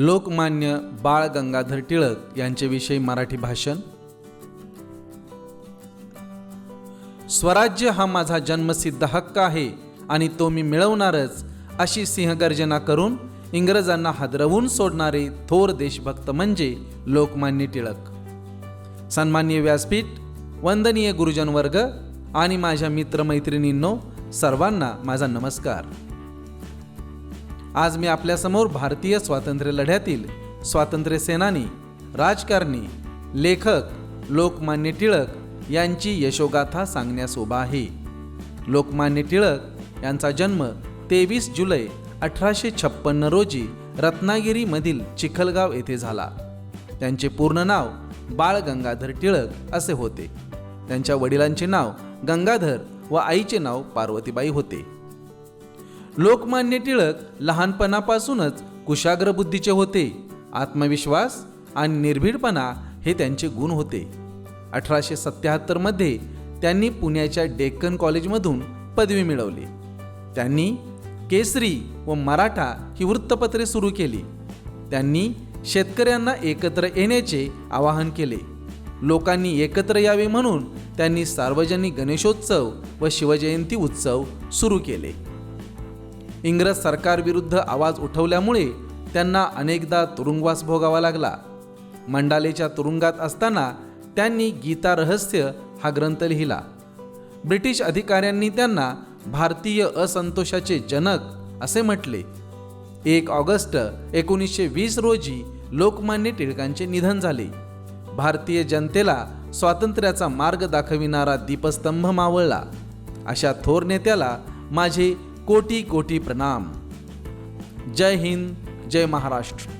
लोकमान्य बाळ गंगाधर टिळक यांच्याविषयी मराठी भाषण. स्वराज्य हा माझा जन्मसिद्ध हक्क आहे आणि तो मी मिळवणारच अशी सिंहगर्जना करून इंग्रजांना हादरवून सोडणारे थोर देशभक्त म्हणजे लोकमान्य टिळक. सन्माननीय व्यासपीठ वंदनीय गुरुजन वर्ग आणि माझ्या मित्रमैत्रिणींनो सर्वांना माझा नमस्कार. आज मी आपल्यासमोर भारतीय स्वातंत्र्य लढ्यातील स्वातंत्र्य सेनानी राजकारणी लेखक लोकमान्य टिळक यांची यशोगाथा सांगण्यास उभा आहे. लोकमान्य टिळक यांचा जन्म तेवीस जुलै अठराशे छप्पन्न रोजी रत्नागिरीमधील चिखलगाव येथे झाला. त्यांचे पूर्ण नाव बाळ गंगाधर टिळक असे होते. त्यांच्या वडिलांचे नाव गंगाधर व आईचे नाव पार्वतीबाई होते. लोकमान्य टिळक लहानपणापासूनच कुशाग्र बुद्धीचे होते. आत्मविश्वास आणि निर्भीडपणा हे त्यांचे गुण होते. अठराशे सत्याहत्तरमध्ये त्यांनी पुण्याच्या डेक्कन कॉलेजमधून पदवी मिळवली. त्यांनी केसरी व मराठा ही वृत्तपत्रे सुरू केली. त्यांनी शेतकऱ्यांना एकत्र येण्याचे आवाहन केले. लोकांनी एकत्र यावे म्हणून त्यांनी सार्वजनिक गणेशोत्सव व शिवजयंती उत्सव सुरू केले. इंग्रज सरकारविरुद्ध आवाज उठवल्यामुळे त्यांना अनेकदा तुरुंगवास भोगावा लागला. मंडालेच्या तुरुंगात असताना त्यांनी गीता रहस्य हा ग्रंथ लिहिला. ब्रिटिश अधिकाऱ्यांनी त्यांना भारतीय असंतोषाचे जनक असे म्हटले. एक ऑगस्ट एकोणीसशे वीस रोजी लोकमान्य टिळकांचे निधन झाले. भारतीय जनतेला स्वातंत्र्याचा मार्ग दाखविणारा दीपस्तंभ मावळला. अशा थोर नेत्याला माझे कोटी कोटी प्रणाम. जय हिंद जय महाराष्ट्र.